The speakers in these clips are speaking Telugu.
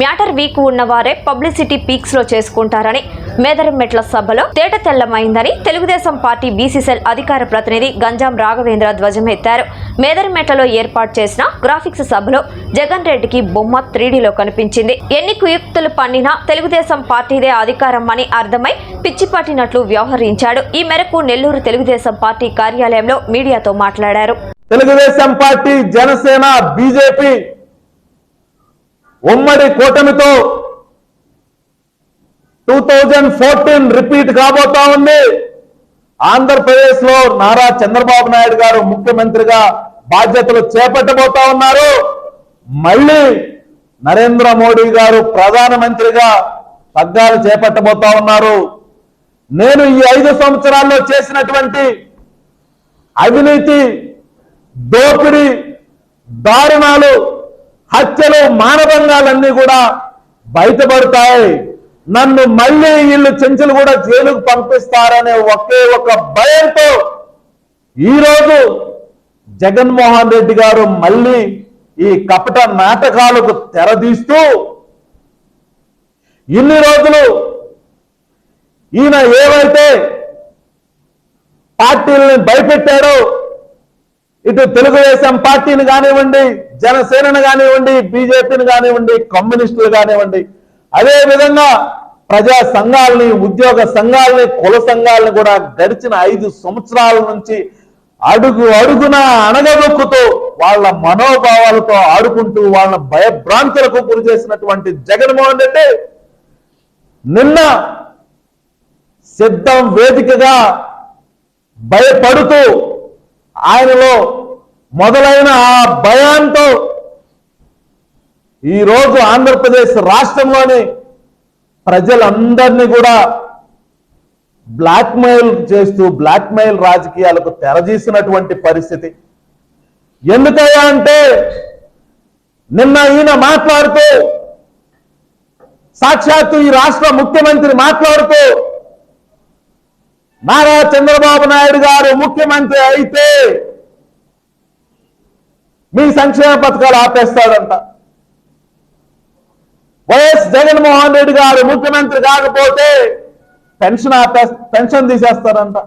మ్యాటర్ వీక్ ఉన్నవారే పబ్లిసిటీ పీక్స్లో చేసుకుంటారని మేదరంమెట్ల సభలో తేట తెల్లమైందని తెలుగుదేశం పార్టీ బీసీసెల్ అధికార ప్రతినిధి గంజాం రాఘవేంద్ర ధ్వజమెత్తారు. మేదరంమెట్లలో ఏర్పాటు చేసిన గ్రాఫిక్స్ సభలో జగన్ రెడ్డికి బొమ్మ త్రీడీలో కనిపించింది. ఎన్ని కుయుక్తులు పన్నినా తెలుగుదేశం పార్టీదే అధికారం అని అర్థమై పిచ్చిపట్టినట్లు వ్యవహరించాడు. ఈ మేరకు నెల్లూరు తెలుగుదేశం పార్టీ కార్యాలయంలో మీడియాతో మాట్లాడారు. తెలుగుదేశం పార్టీ జనసేన బీజేపీ ఉమ్మడి కూటమితో టూ థౌజండ్ ఫోర్టీన్ రిపీట్ కాబోతా ఉంది. ఆంధ్రప్రదేశ్లో నారా చంద్రబాబు నాయుడు గారు ముఖ్యమంత్రిగా బాధ్యతలు చేపట్టబోతా ఉన్నారు. మళ్ళీ నరేంద్ర మోడీ గారు ప్రధానమంత్రిగా పగ్గాలు చేపట్టబోతా ఉన్నారు. నేను ఈ ఐదు సంవత్సరాల్లో చేసినటువంటి అవినీతి దోపిడీ దారుణాలు హత్యలు మానభంగాలన్నీ కూడా బయటపడతాయి. నన్ను మళ్ళీ వీళ్ళు చెంచులు కూడా జైలుకు పంపిస్తారనే ఒకే ఒక భయంతో ఈరోజు జగన్మోహన్ రెడ్డి గారు మళ్ళీ ఈ కపట నాటకాలకు తెరదీస్తూ ఇన్ని రోజులు ఈయన ఏవైతే పార్టీలని భయపెట్టాడో ఇటు తెలుగుదేశం పార్టీని కానివ్వండి జనసేనను కానివ్వండి బీజేపీని కానివ్వండి కమ్యూనిస్టులు కానివ్వండి అదే విధంగా ప్రజా సంఘాలని ఉద్యోగ సంఘాలని కుల సంఘాలని కూడా గడిచిన ఐదు సంవత్సరాల నుంచి అడుగు అడుగున అణగదొక్కుతూ వాళ్ళ మనోభావాలతో ఆడుకుంటూ వాళ్ళ భయభ్రాంతులకు గురి చేసినటువంటి జగన్మోహన్ రెడ్డి నిన్న సిద్ధం వేదికగా భయపడుతూ ఆయనలో మొదలైన ఆ భయాంతో ఈరోజు ఆంధ్రప్రదేశ్ రాష్ట్రంలోని ప్రజలందరినీ కూడా బ్లాక్మెయిల్ చేస్తూ బ్లాక్మెయిల్ రాజకీయాలకు తెరదీసినటువంటి పరిస్థితి. ఎందుకయ్యా అంటే నిన్న ఈయన మాట్లాడుతూ సాక్షాత్తు ఈ రాష్ట్ర ముఖ్యమంత్రి మాట్లాడుతూ నారా చంద్రబాబు నాయుడు గారు ముఖ్యమంత్రి అయితే మీ సంక్షేమ పథకాలు ఆపేస్తాడంట. వైఎస్ జగన్మోహన్ రెడ్డి గారు ముఖ్యమంత్రి కాకపోతే పెన్షన్ ఆపే పెన్షన్ తీసేస్తారంట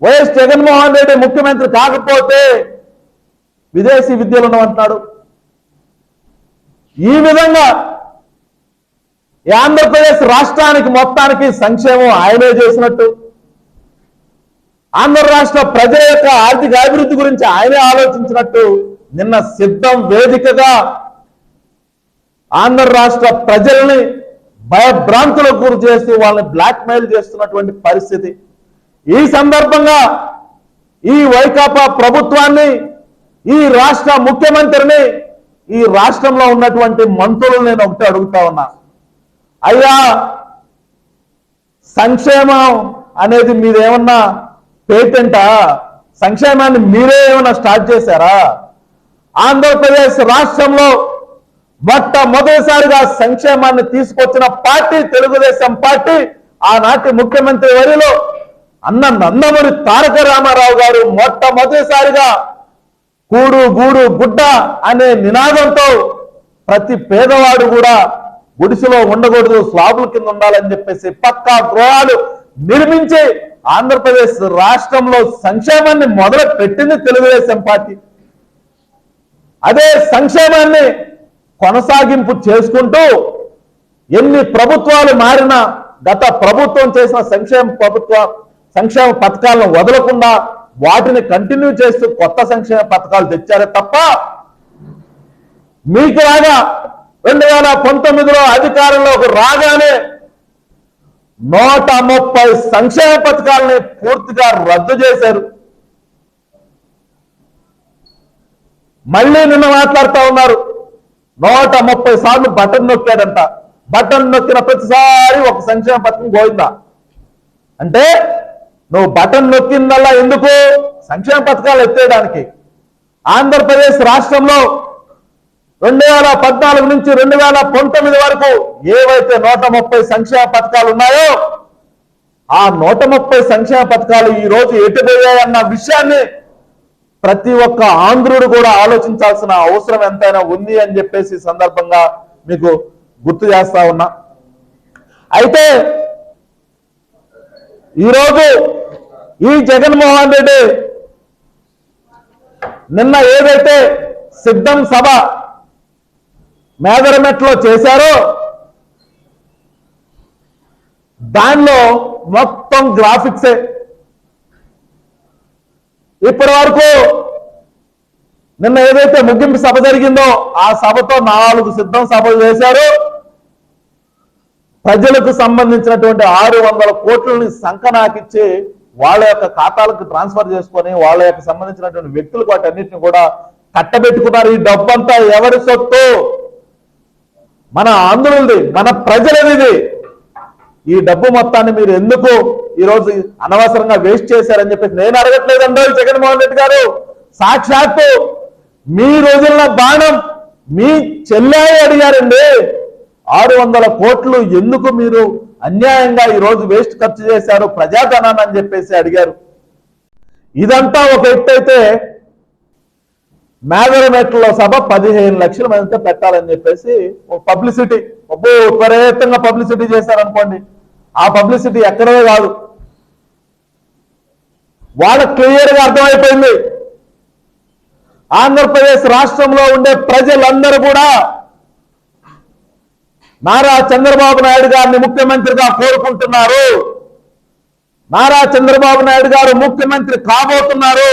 వైఎస్ జగన్మోహన్ రెడ్డి ముఖ్యమంత్రి కాకపోతే విదేశీ విద్యలు ఉండమంటున్నాడు ఈ విధంగా ఆంధ్రప్రదేశ్ రాష్ట్రానికి మొత్తానికి సంక్షేమం ఆయనే చేసినట్టు. ఆంధ్ర రాష్ట్ర ప్రజల యొక్క ఆర్థిక అభివృద్ధి గురించి ఆయనే ఆలోచించినట్టు. నిన్న సిద్ధం వేదికగా ఆంధ్ర రాష్ట్ర ప్రజల్ని భయభ్రాంతులకు గురి చేస్తూ వాళ్ళని బ్లాక్మెయిల్ చేస్తున్నటువంటి పరిస్థితి. ఈ సందర్భంగా ఈ వైకాపా ప్రభుత్వాన్ని ఈ రాష్ట్ర ముఖ్యమంత్రిని ఈ రాష్ట్రంలో ఉన్నటువంటి మంత్రులు నేను ఒకటి అడుగుతా ఉన్నా. అయ్యా సంక్షేమం అనేది మీరేమన్నా పేటెంటా? సంక్షేమాన్ని మీరే ఏమన్నా స్టార్ట్ చేశారా? ఆంధ్రప్రదేశ్ రాష్ట్రంలో మొట్టమొదటిసారిగా సంక్షేమాన్ని తీసుకొచ్చిన పార్టీ తెలుగుదేశం పార్టీ ఆనాటి ముఖ్యమంత్రి వరిలో అన్న నందమూరి తారక రామారావు గారు మొట్టమొదటిసారిగా కూడు గూడు గుడ్డ అనే నినాదంతో ప్రతి పేదవాడు కూడా గుడిసెలో ఉండకూడదు స్లాబుల కింద ఉండాలని చెప్పేసి పక్కా గృహాలు నిర్మించి ఆంధ్రప్రదేశ్ రాష్ట్రంలో సంక్షేమాన్ని మొదలు పెట్టింది తెలుగుదేశం పార్టీ. అదే సంక్షేమాన్ని కొనసాగింపు చేసుకుంటూ ఎన్ని ప్రభుత్వాలు మారినా గత ప్రభుత్వం చేసిన సంక్షేమ ప్రభుత్వ సంక్షేమ పథకాలను వదలకుండా వాటిని కంటిన్యూ చేస్తూ కొత్త సంక్షేమ పథకాలు తెచ్చారే తప్ప మీకు లాగా రెండు వేల పంతొమ్మిదిలో అధికారంలోకి రాగానే నూట ముప్పై సంక్షేమ పథకాలని పూర్తిగా రద్దు చేశారు. మళ్ళీ నిన్న మాట్లాడుతూ ఉన్నారు. నూట ముప్పై సార్లు బటన్ నొక్కాడంట. బటన్ నొక్కిన ప్రతిసారి ఒక సంక్షేమ పథకం పోయిందా అంటే నువ్వు బటన్ నొక్కిందల్లా ఎందుకు? సంక్షేమ పథకాలు ఎత్తేయడానికి. ఆంధ్రప్రదేశ్ రాష్ట్రంలో రెండు వేల పద్నాలుగు నుంచి రెండు వేల పంతొమ్మిది వరకు ఏవైతే నూట ముప్పై సంక్షేమ పథకాలు ఉన్నాయో ఆ నూట ముప్పై సంక్షేమ పథకాలు ఈ రోజు ఎటుపోయాయన్న విషయాన్ని ప్రతి ఒక్క ఆంధ్రుడు కూడా ఆలోచించాల్సిన అవసరం ఎంతైనా ఉంది అని చెప్పేసి సందర్భంగా మీకు గుర్తు చేస్తా ఉన్నా. అయితే ఈరోజు ఈ జగన్మోహన్ రెడ్డి నిన్న ఏదైతే సిద్ధం సభ మేదరమెట్లో చేశారో దానిలో మొత్తం గ్రాఫిక్సే. ఇప్పటి వరకు నిన్న ఏదైతే ముగింపు సభ జరిగిందో ఆ సభతో నాలుగు సిద్ధం సభలు చేశారు. ప్రజలకు సంబంధించినటువంటి ఆరు వందల కోట్లని సంకనాకిచ్చి వాళ్ళ యొక్క ఖాతాలకు ట్రాన్స్ఫర్ చేసుకొని వాళ్ళ యొక్క సంబంధించినటువంటి వ్యక్తులకు వాటన్నిటిని కూడా కట్టబెట్టుకున్నారు. ఈ డబ్బంతా ఎవరి సొత్తు? మన ఆంధ్రులది మన ప్రజలది ఈ డబ్బు మొత్తాన్ని మీరు ఎందుకు ఈరోజు అనవసరంగా వేస్ట్ చేశారని చెప్పేసి నేను అడగట్లేదండో జగన్మోహన్ రెడ్డి గారు. సాక్షాత్తు మీ రోజుల్లో బాణం మీ చెల్లాయి అడిగారండి. ఆరు వందల కోట్లు ఎందుకు మీరు అన్యాయంగా ఈరోజు వేస్ట్ ఖర్చు చేశారు ప్రజాధనాన్ని అని చెప్పేసి అడిగారు. ఇదంతా ఒక ఎత్తు అయితే మేదరమెట్లో సభ పదిహేను లక్షల మందితో పెట్టాలని చెప్పేసి ఒక పబ్లిసిటీ. ఒబ్బో విపరీతంగా పబ్లిసిటీ చేశారనుకోండి. ఆ పబ్లిసిటీ ఎక్కడే కాదు. వాళ్ళకు క్లియర్గా అర్థమైపోయింది. ఆంధ్రప్రదేశ్ రాష్ట్రంలో ఉండే ప్రజలందరూ కూడా నారా చంద్రబాబు నాయుడు గారిని ముఖ్యమంత్రిగా కోరుకుంటున్నారు. నారా చంద్రబాబు నాయుడు గారు ముఖ్యమంత్రి కాబోతున్నారు.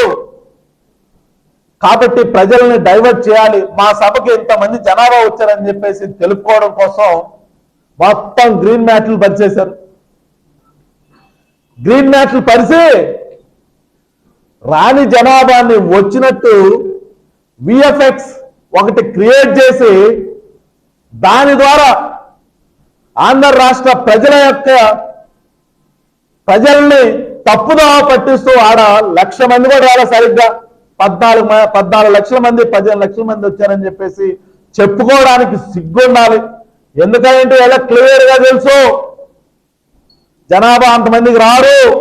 కాబట్టి ప్రజల్ని డైవర్ట్ చేయాలి. మా సభకి ఇంతమంది జనాభా వచ్చారని చెప్పేసి తెలుపుకోవడం కోసం మొత్తం గ్రీన్ మ్యాట్లు పరిచేశారు. గ్రీన్ మ్యాట్లు పరిచి రాని జనాభాని వచ్చినట్టు విఎఫ్ఎక్స్ ఒకటి క్రియేట్ చేసి దాని ద్వారా ఆంధ్ర రాష్ట్ర ప్రజల యొక్క ప్రజల్ని తప్పుదోవ పట్టిస్తూ ఆడ లక్ష మంది కూడా రాలే సరిగ్గా. పద్నాలుగు మ- పద్నాలుగు లక్షల మంది పదిహేను లక్షల మంది వచ్చారని చెప్పేసి చెప్పుకోవడానికి సిగ్గుండాలి. ఎందుకంటే ఎలా క్లియర్గా తెలుసు? జనాభా అంతమందికి రారు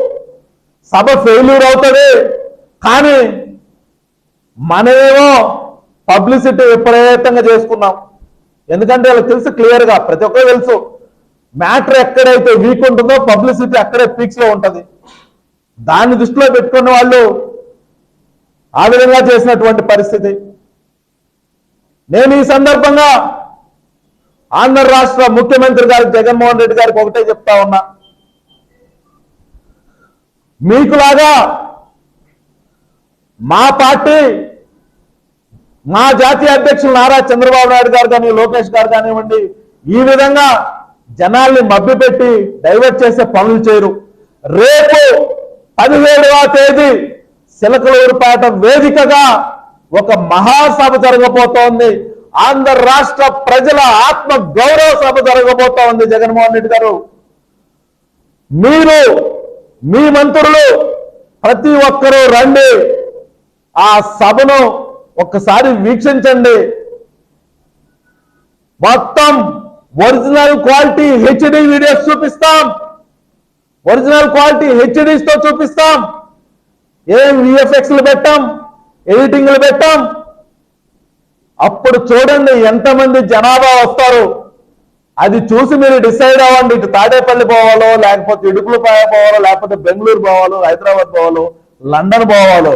సభ ఫెయిల్యూర్ అవుతుంది. కానీ మనమేమో పబ్లిసిటీ విపరీతంగా చేసుకున్నాం. ఎందుకంటే వాళ్ళకి తెలుసు క్లియర్గా ప్రతి ఒక్కరు తెలుసు. మ్యాటర్ ఎక్కడైతే వీక్ ఉంటుందో పబ్లిసిటీ అక్కడే పీక్స్లో ఉంటది. దాన్ని దృష్టిలో పెట్టుకున్న వాళ్ళు ఆ విధంగా చేసినటువంటి పరిస్థితి. నేను ఈ సందర్భంగా ఆంధ్ర రాష్ట్ర ముఖ్యమంత్రి గారు జగన్మోహన్ రెడ్డి గారికి ఒకటే చెప్తా ఉన్నా. మీకులాగా మా పార్టీ మా జాతీయ అధ్యక్షులు నారా చంద్రబాబు నాయుడు గారు కానీ లోకేష్ గారు కానివ్వండి ఈ విధంగా జనాల్ని మభ్యపెట్టి డైవర్ట్ చేసే పనులు చేయరు. రేపు పదిహేడవ తేదీ చిలకలూరుపేట వేదికగా ఒక మహాసభ జరగబోతోంది. ఆంధ్ర రాష్ట్ర ప్రజల ఆత్మ గౌరవ సభ జరగబోతా ఉంది జగన్మోహన్ రెడ్డి గారు. మీరు మీ మంత్రులు ప్రతి ఒక్కరూ రండి. ఆ సభను ఒక్కసారి వీక్షించండి. మొత్తం ఒరిజినల్ క్వాలిటీ హెచ్డి వీడియోస్ చూపిస్తాం. ఒరిజినల్ క్వాలిటీ హెచ్డీస్తో చూపిస్తాం. ఏం విఎఫ్ఎక్స్ పెట్టాం? ఎడిటింగ్లు పెట్టాం? అప్పుడు చూడండి ఎంతమంది జనాభా వస్తారు. అది చూసి మీరు డిసైడ్ అవ్వండి ఇటు తాడేపల్లి పోవాలో లేకపోతే ఇడుపులు పోవాలో లేకపోతే బెంగళూరు పోవాలో హైదరాబాద్ పోవాలో లండన్ పోవాలో.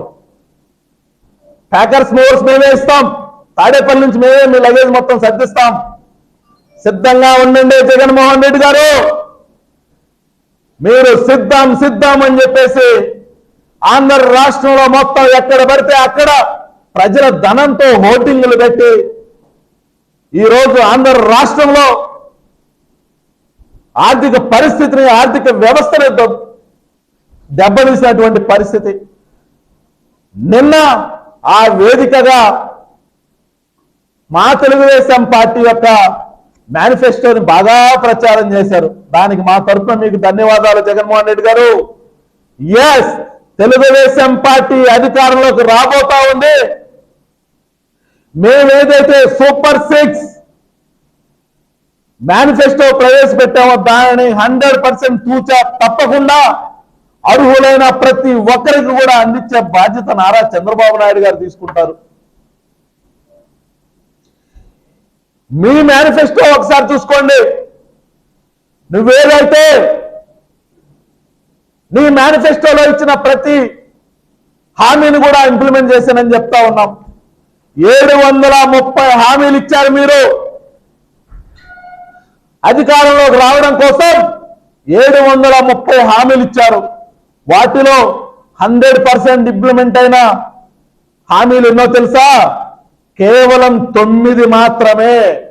ప్యాకర్స్ మూవర్స్ మేమే ఇస్తాం. తాడేపల్లి నుంచి మేమే మీ లగేజ్ మొత్తం సర్దిస్తాం. సిద్ధంగా ఉండండి జగన్మోహన్ రెడ్డి గారు. మీరు సిద్ధం సిద్ధం అని చెప్పేసి ఆంధ్ర రాష్ట్రంలో మొత్తం ఎక్కడ పడితే అక్కడ ప్రజల ధనంతో హోటింగ్లు పెట్టి ఈ రోజు ఆంధ్ర రాష్ట్రంలో ఆర్థిక పరిస్థితిని ఆర్థిక వ్యవస్థని దెబ్బతీసినటువంటి పరిస్థితి. నిన్న ఆ వేదికగా మా తెలుగుదేశం పార్టీ యొక్క మేనిఫెస్టోని బాగా ప్రచారం చేశారు. దానికి మా తరఫున మీకు ధన్యవాదాలు జగన్మోహన్ రెడ్డి గారు. ఎస్ తెలుగుదేశం పార్టీ అధికారంలోకి రాబోతా ఉంది. మేమేదైతే సూపర్ సిక్స్ మేనిఫెస్టో ప్రవేశపెట్టామో దానిని హండ్రెడ్ పర్సెంట్ తూచా తప్పకుండా అర్హులైన ప్రతి ఒక్కరికి కూడా అందించే బాధ్యత నారా చంద్రబాబు నాయుడు గారు తీసుకుంటారు. మీ మేనిఫెస్టో ఒకసారి చూసుకోండి. నువ్వేదైతే నీ మేనిఫెస్టోలో ఇచ్చిన ప్రతి హామీని కూడా ఇంప్లిమెంట్ చేశానని చెప్తా ఉన్నాం. ఏడు వందల ముప్పై హామీలు ఇచ్చారు మీరు. అధికారంలోకి రావడం కోసం ఏడు వందల ముప్పై హామీలు ఇచ్చారు. వాటిలో హండ్రెడ్ పర్సెంట్ ఇంప్లిమెంట్ అయిన హామీలు ఎన్నో తెలుసా? కేవలం తొమ్మిది మాత్రమే.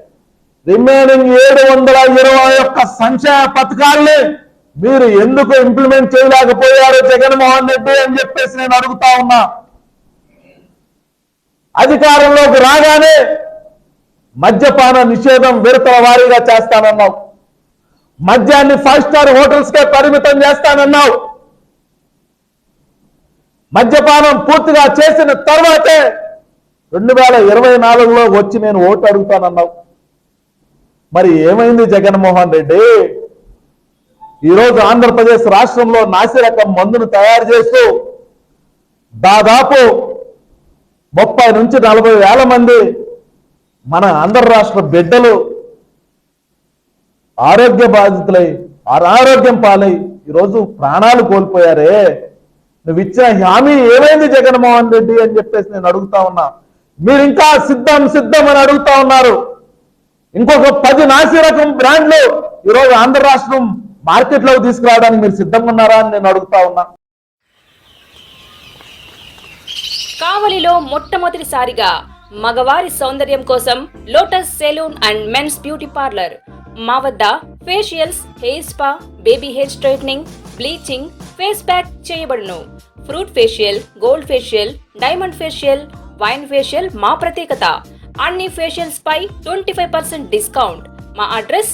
రిమైనింగ్ ఏడు వందల ఇరవై ఒక్క సంక్షేమ పథకాల్ని మీరు ఎందుకు ఇంప్లిమెంట్ చేయలేకపోయారు జగన్మోహన్ రెడ్డి అని చెప్పేసి నేను అడుగుతా ఉన్నా. అధికారంలోకి రాగానే మద్యపాన నిషేధం విడతల వారీగా చేస్తానన్నావు. మద్యాన్ని ఫైవ్ స్టార్ హోటల్స్ కే పరిమితం చేస్తానన్నావు. మద్యపానం పూర్తిగా చేసిన తర్వాతే రెండు వేల ఇరవై నాలుగులో వచ్చి నేను ఓటు అడుగుతానన్నావు. మరి ఏమైంది జగన్మోహన్ రెడ్డి? ఈరోజు ఆంధ్రప్రదేశ్ రాష్ట్రంలో నాసిరకం మందును తయారు చేస్తూ దాదాపు ముప్పై నుంచి నలభై వేల మంది మన ఆంధ్ర రాష్ట్ర బిడ్డలు ఆరోగ్య బాధితులై అనారోగ్యం పాలై ఈరోజు ప్రాణాలు కోల్పోయారే. నువ్వు ఇచ్చిన హామీ ఏమైంది జగన్మోహన్ రెడ్డి అని చెప్పేసి నేను అడుగుతా ఉన్నా. మీరు ఇంకా సిద్ధం సిద్ధం అని అడుగుతా ఉన్నారు. ఇంకొక పది నాసిరకం బ్రాండ్లు ఈరోజు ఆంధ్ర రాష్ట్రం మార్కెట్లోకి తీసుకురావడానికి మీరు సిద్ధంగా ఉన్నారా అని నేను అడుగుతా ఉన్నా. కావలిలో మొట్టమొదటిసారిగా మగవారి సౌందర్యం కోసం lotus salon and men's beauty parlour. మా వద్ద facials hair spa baby hair straightening bleaching face pack చేయబడును. Fruit facial gold facial diamond facial wine facial మా ప్రత్యేకత. అన్ని ఫేషియల్స్ పై ట్వంటీ ఫైవ్ పర్సెంట్ డిస్కౌంట్. మా అడ్రస్